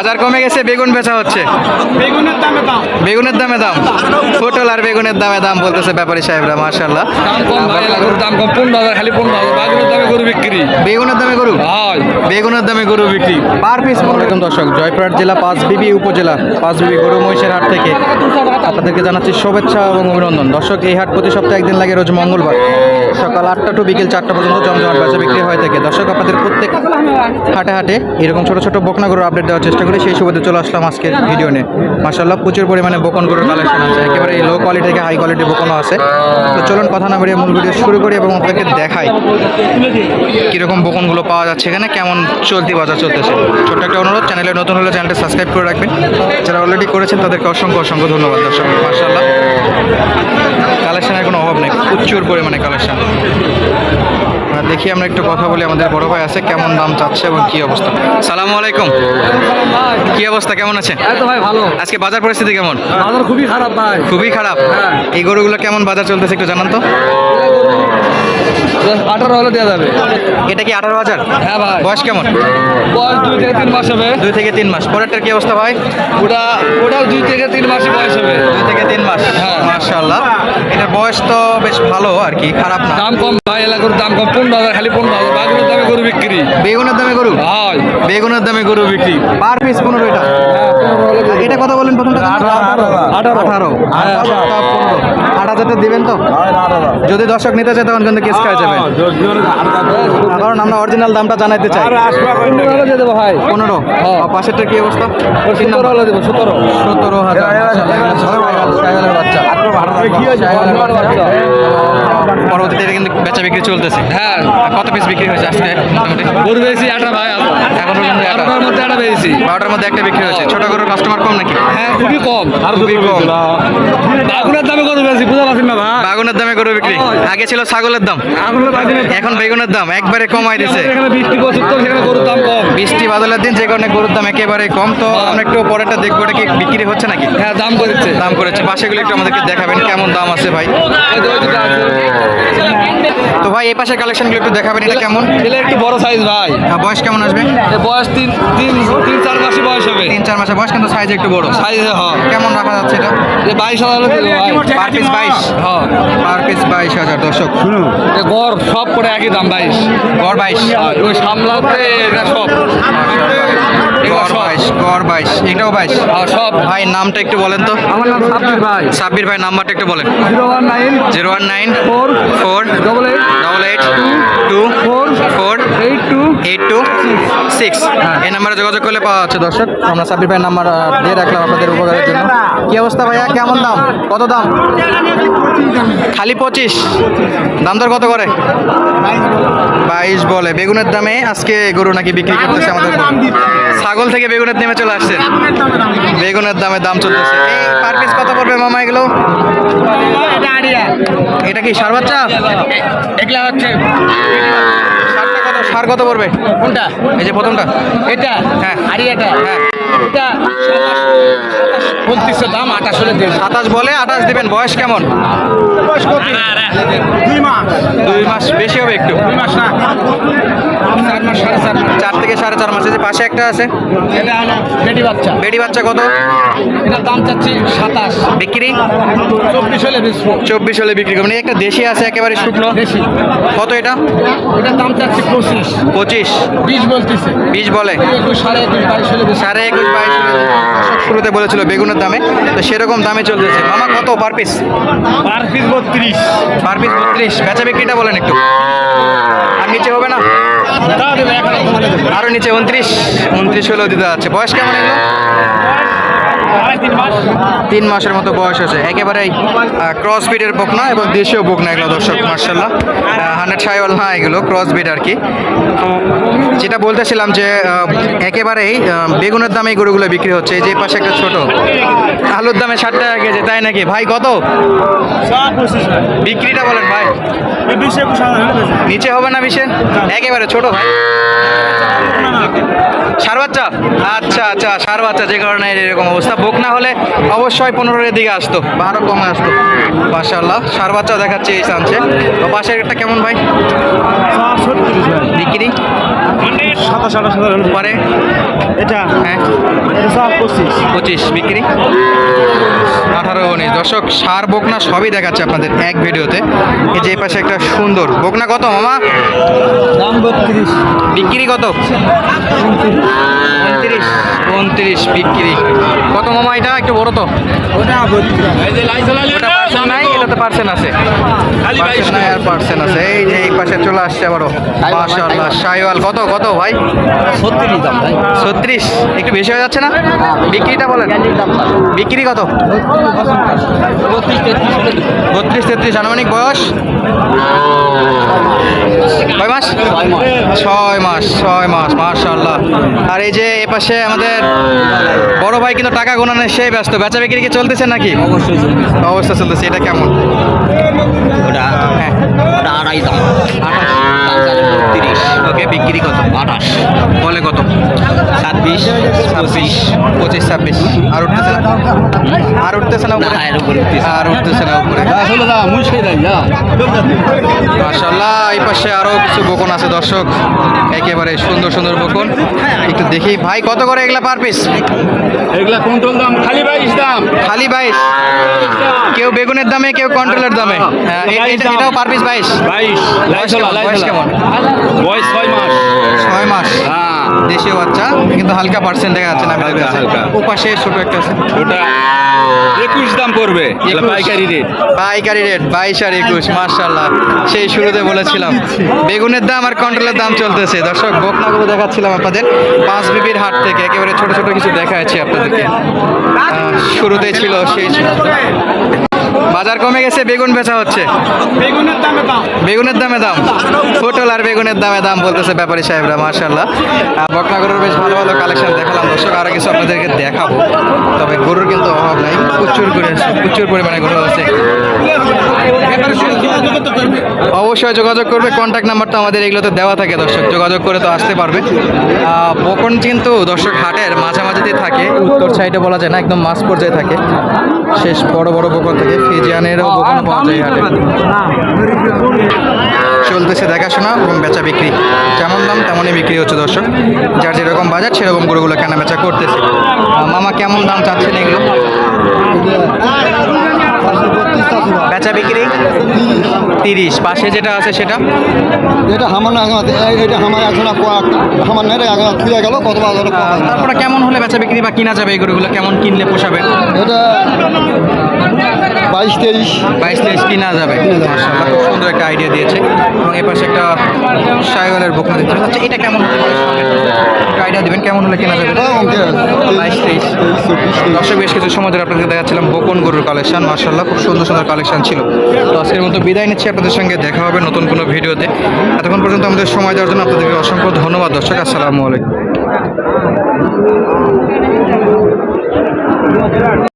বাজার কমে গেছে বেগুন বেচা হচ্ছে। বেগুনের দামে দাম। বেগুনের দামে দাম। পটল আর বেগুনের দামে দাম বলতেছে ব্যাপারী সাহেবরা মার্শাল্লাহ দাম কম ভাই এলাকার দাম কম পনেরো হাজার খালি পনেরো হাজার। বাগুনের দামে গরু বিক্রি। বেগুনের দামে গরু? হয়। বেগুনের দামে গরু বিক্রি। পার পিস দেখুন দর্শক জয়পুরহাট জেলা পাঁচ বিবি উপজেলা পাঁচ বিবি গরু মহিষের হাট থেকে আপনাদেরকে জানাচ্ছি শুভেচ্ছা এবং অভিনন্দন। দর্শক এই হাট প্রতি সপ্তাহে একদিন লাগে রোজ মঙ্গলবার। সকাল আটটা টু বিকেল চারটা পর্যন্ত জমজমাট বেচা বিক্রি হয়ে থাকে। দর্শক আপনাদের প্রত্যেক হাটে হাটে এরকম ছোট ছোট বকনা গরুর আপডেট দেওয়ার চেষ্টা করি সেই সুবাদে চলে আসলাম আজকের ভিডিও নিয়ে। মাসাল্লাহ প্রচুর পরিমাণে বকন গরুর কালেকশন আছে। একেবারে লো কোয়ালিটি থেকে হাই কোয়ালিটি বকনও আছে। তো চলুন কথা না বেরিয়ে মূল ভিডিও শুরু করি এবং আপনাকে দেখাই কীরকম বকনগুলো পাওয়া যাচ্ছে, এখানে কেমন চলতি বাজার চলতেছে। ছোট্ট একটা অনুরোধ, চ্যানেলে নতুন হলে চ্যানেলটা সাবস্ক্রাইব করে রাখবেন। যারা অলরেডি করেছেন, তাদেরকে অসংখ্য অসংখ্য ধন্যবাদ দর্শক। মার্শাল্লাহ কালেকশনের কোনো অভাব নেই, প্রচুর পরিমাণে কালেকশন দেখি আমরা একটু কথা বলি আমাদের বড় ভাই আছে কেমন দাম চাচ্ছে এবং কি অবস্থা? সালামু আলাইকুম। কি অবস্থা কেমন আছে? তো ভাই ভালো। আজকে বাজার পরিস্থিতি কেমন? বাজার খুবই খারাপ ভাই। খুবই খারাপ। হ্যাঁ। এই গরুগুলো কেমন বাজার চলতেছে একটু জানান তো। আঠারো হলে দেওয়া যাবে। এটা কি আঠারো হাজার? হ্যাঁ ভাই। বয়স কেমন? বয়স দুই থেকে তিন মাস হবে। দুই থেকে তিন মাস। পরেরটার কি অবস্থা ভাই? ওটা ওটাও দুই থেকে তিন মাস বয়স হবে। দুই থেকে তিন মাস। হ্যাঁ। মার্শাল্লাহ এটার বয়স তো বেশ ভালো আর কি খারাপ না দাম কম ভাই এলাকার দাম কম পনেরো হাজার খালি পনেরো হাজার বাগুনের দামে গরু বিক্রি বেগুনের দামে গরু হয় বেগুনের দামে গরু বিক্রি পার পিস পনেরো এটা এটা কথা বলেন প্রথমটা আঠারো। আঠারো হ্যাঁ। আট হাজারটা দিবেন তো যদি দর্শক নিতে চায় তখন কিন্তু কেস খাওয়া যাবে কারণ আমরা অরিজিনাল দামটা জানাইতে চাই পনেরো দেবো ভাই পনেরো হ্যাঁ। পাশেরটা কি অবস্থা সতেরো সতেরো হাজার সাইকেলের বাচ্চা সাইকেলের বাচ্চা। পরবর্তীতে এটা কিন্তু বেচা বিক্রি চলতেছে। হ্যাঁ কত পিস বিক্রি হয়েছে আজকে? গরু পেয়েছি আটা ভাই এখন বারোটার একটা। মধ্যে আটা পেয়েছি বারোটার মধ্যে একটা বিক্রি হয়েছে। ছোট গরুর কাস্টমার কম নাকি? হ্যাঁ খুবই কম। আর খুবই কম। বাগুনের দামে গরু পেয়েছি পারছেন না ভাই বাগুনের দামে গরু বিক্রি। আগে ছিল ছাগলের দাম। এখন বেগুনের দাম একবারে কমাই দিছে। বৃষ্টি বাদলের দিন যে কারণে গরুর দাম একেবারে কম। তো আমরা একটু পরেরটা দেখব এটা কি বিক্রি হচ্ছে নাকি? হ্যাঁ দাম করেছে। দাম করেছে। পাশেগুলো একটু আমাদেরকে দেখাবেন কেমন দাম আছে ভাই? যে। তো ভাই এই পাশের কালেকশনগুলো একটু দেখাবেন এটা কেমন? এগুলো একটু বড় সাইজ ভাই। আহ, বয়স কেমন আসবে? বয়স তিন তিন তিন চার মাসি বয়স হবে। তিন চার মাসের বয়স কিন্তু সাইজ একটু বড়। সাইজ হ্যাঁ কেমন রাখা যাচ্ছে এটা? এ বাইশ হাজার পার পিস বাইশ। হ্যাঁ পার পিস বাইশ হাজার দর্শক। গড় সব করে একই দাম বাইশ। গড় বাইশ। ওই সামলাতে এটা সব। গড় সব। বাইশ এটাও বাইশ। আর সব। ভাই নামটা একটু বলেন তো। আমার নাম সাব্বির ভাই। সাব্বির ভাই নাম্বারটা একটু বলেন। Zero one nine zero one nine four four double eight double eight two four four eight two eight two six এই নাম্বারে যোগাযোগ করলে পাওয়া যাচ্ছে দর্শক। আমরা সাব্বির ভাইয়ের নাম্বার দিয়ে রাখলাম আপনাদের উপকারের জন্য। কি অবস্থা ভাইয়া? কেমন দাম? কত দাম? খালি পঁচিশ। দাম দর কত করে? বাইশ বলে। বেগুনের দামে আজকে গরু নাকি বিক্রি করতেছে আমাদের ছাগল থেকে বেগুনের দামে চলে আসছে। বেগুনের দামে দাম চলতেছে। এই পার পিস কত পড়বে মামা এগুলো? এটা কি সার বাচ্চা? এগুলা হচ্ছে সার কত পড়বে? কোনটা? এই যে প্রথমটা। এটা? হ্যাঁ। আড়িয়াটা হ্যাঁ। এটা বলতেছে দাম আঠাশ হলে দেবে সাতাশ বলে আঠাশ দিবেন। বয়স কেমন? দুই মাস। দুই মাস বেশি হবে একটু। দুই মাস না চার মাস সাড়ে চার মাস চার থেকে সাড়ে চার মাস যে পাশে একটা আছে। এটা বেটি বাচ্চা। বেটি বাচ্চা কত? এটার দাম চাচ্ছি সাতাশ। বিক্রি? চব্বিশ হলে চব্বিশ হলে বিক্রি করবেন এই একটা দেশি আছে একেবারে শুকনো। বেশি কত এটা? এটার দাম চাচ্ছি পঁচিশ। পঁচিশ। বিশ বলতেছে। বিশ বলে। সাড়ে একুশ বাইশ হলে সাড়ে একুশ বাইশ শুরুতে বলেছিল বেগুনের দামে। তো সেরকম দামে চলতেছে। মামা কত পার পিস? পার পিস বত্রিশ। পার পিস বত্রিশ। বেচা বিক্রিটা বলেন একটু। আর নিচে হবে না? আরও নিচে উনত্রিশ। উনত্রিশ হলেও দিতে যাচ্ছে। বয়স কেমন তিন মাসের মতো বয়স আছে। একেবারেই ক্রস বিডের বকনা এবং দেশীয় বকনা এগুলো দর্শক মার্শাল্লাহ হান্ড্রেড সাইওয়াল না এগুলো ক্রস বিড আর কি। তো যেটা বলতেছিলাম যে একেবারেই বেগুনের দামে গরুগুলো বিক্রি হচ্ছে। এই যে পাশে একটা ছোট আলুর দামে ষাট টাকা কেজি তাই নাকি? ভাই কত? বিক্রিটা বলেন ভাই। নিচে হবে না বিশে একেবারে ছোট ভাই। সার বাচ্চা আচ্ছা আচ্ছা সার বাচ্চা যে কারণে এরকম অবস্থা। বোক না হলে অবশ্যই পনেরোর দিকে আসতো। বা আরও কমে আসতো। মাশাল্লাহ সার বাচ্চা দেখাচ্ছে এই সানছে তো পাশের একটা কেমন ভাই? সাতাশ আঠাশ হাজার পরে? এটা? হ্যাঁ। এটা সব পঁচিশ। পঁচিশ বিক্রি? আঠারো উনিশ। দর্শক সার বকনা সবই দেখাচ্ছে আপনাদের এক ভিডিওতে। এই যে পাশে একটা সুন্দর। বকনা কত মামা? দাম বত্রিশ। বিক্রি কত? উনত্রিশ। উনত্রিশ। বিক্রি। কত মামা এটা? একটু বড় তো। ওটা নাই? এটাতে পার্সেন্ট আছে। আর পার্সেন্ট আছে। এই যে এই পাশে চলে আসছে আবারও। মাশাআল্লাহ। শাইওয়াল কত কত ভাই? সত্তরই দাম ভাই। ছত্রিশ। একটু বেশি হয়ে যাচ্ছে না? বিক্রিটা বলেন। বিক্রি কত? বত্রিশ তেত্রিশ। আনুমানিক বয়স? কয় মাস? ছয় মাস ছয় মাস মাশাল্লাহ আর এই যে এ পাশে আমাদের বড় ভাই কিন্তু টাকা গোনানে সেই ব্যস্ত। বেচা বিক্রি কি চলতেছে নাকি? অবশ্যই অবস্থা চলতেছে। এটা কেমন? ওটা হ্যাঁ ওটা আড়াই দাম। তিরিশ। ওকে বিক্রি কত? আঠাশ। বলে কত? ছাব্বিশ ছাব্বিশ পঁচিশ ছাব্বিশ। আর উঠতেছে আর উঠতেছে না উপরে। আর উঠতেছে না উপরে। এই পাশে আরও কিছু বকন আছে দর্শক। একেবারে সুন্দর সুন্দর বকন। একটু দেখি। ভাই কত করে এগুলা পার পিস এগুলা কন্ট্রোল দাম খালি বাইশ দাম। খালি বাইশ? কেউ বেগুনের দামে কেউ কন্ট্রোলের দামে? হ্যাঁ, এটা- এটাও পার পিস বাইশ? বাইশ কেমন? বয়স ছয় মাস। ছয় মাস। হ্যাঁ। দেশীয় বাচ্চা কিন্তু হালকা পার্সেন্ট দেখা যাচ্ছে না হালকা, হালকা। ও পাশে ছোট একটা আছে। ওটা একুশ দাম পড়বে পাইকারি রেট পাইকারি রেট বাইশ আর একুশ মার্শাল্লাহ সেই শুরুতে বলেছিলাম। বেগুনের দাম আর কন্ট্রোলের দাম চলতেছে। দর্শক বকনাগুলো দেখাচ্ছিলাম আপনাদের। পাঁচ বিবির হাট থেকে একেবারে ছোট ছোট কিছু দেখা দেখাচ্ছি আপনাদেরকে। আহ, শুরুতেই ছিল সেই বাজার কমে গেছে বেগুন বেচা হচ্ছে। বেগুনের দামে দাম। বেগুনের দামে দাম। পটল আর বেগুনের দামে দাম বলতেছে ব্যাপারী সাহেবরা মার্শাল্লাহ বকনা গরুর বেশ ভালো ভালো কালেকশন দেখালাম। দর্শক আরও কিছু আপনাদেরকে দেখাবো। তবে গরুর কিন্তু অভাব নাই। প্রচুর করে প্রচুর পরিমাণে গরু আছে। অবশ্যই যোগাযোগ করবে কন্ট্যাক্ট নাম্বারটা আমাদের এগুলোতে দেওয়া থাকে দর্শক, যোগাযোগ করে তো আসতে পারবে। বকন কিন্তু দর্শক হাটের মাঝামাঝিতে থাকে, উত্তর সাইডে বলা যায় না, একদম মাছ পর্যায়ে থাকে। শেষ বড় বড় বকন থেকে, ফিজিয়ানেরও বকন পাওয়া যায় হাটে। চলতেছে দেখাশোনা এবং বেচা বিক্রি। যেমন দাম তেমনই বিক্রি হচ্ছে দর্শক। যার যেরকম বাজার, সেরকম গরুগুলো কেনা বেচা করতেছে মামা কেমন দাম চাচ্ছেন এগুলো? বেচা বিক্রি? তিরিশ। পাশে যেটা আছে সেটা? এটা আমার না এটা আমার এখন আমার নেই এখন খুলে গেল কত তারপরে কেমন হলে বেচা বিক্রি বা কিনা যাবে এই গরুগুলো কেমন কিনলে পোষাবে? এটা বাইশ তেইশ। বাইশ তেইশ কিনা যাবে। খুব সুন্দর একটা আইডিয়া দিয়েছে। এবং এ পাশে একটা সাইওয়ালের বকনা দিচ্ছে আচ্ছা এটা কেমন একটা আইডিয়া দিবেন কেমন হলে কেনা যাবে? বাইশ তেইশ। দর্শক বেশ কিছু সময় ধরে আপনাদের দেখাচ্ছিলাম বকন গরুর কালেকশন মার্শাল্লাহ খুব সুন্দর সুন্দর কালেকশন ছিল। তো আজকের মতো বিদায় নিচ্ছি, আপনাদের সঙ্গে দেখা হবে নতুন কোনো ভিডিওতে। এতক্ষণ পর্যন্ত আমাদের সময় দেওয়ার জন্য আপনাদেরকে অসংখ্য ধন্যবাদ, দর্শক, আসসালামু আলাইকুম।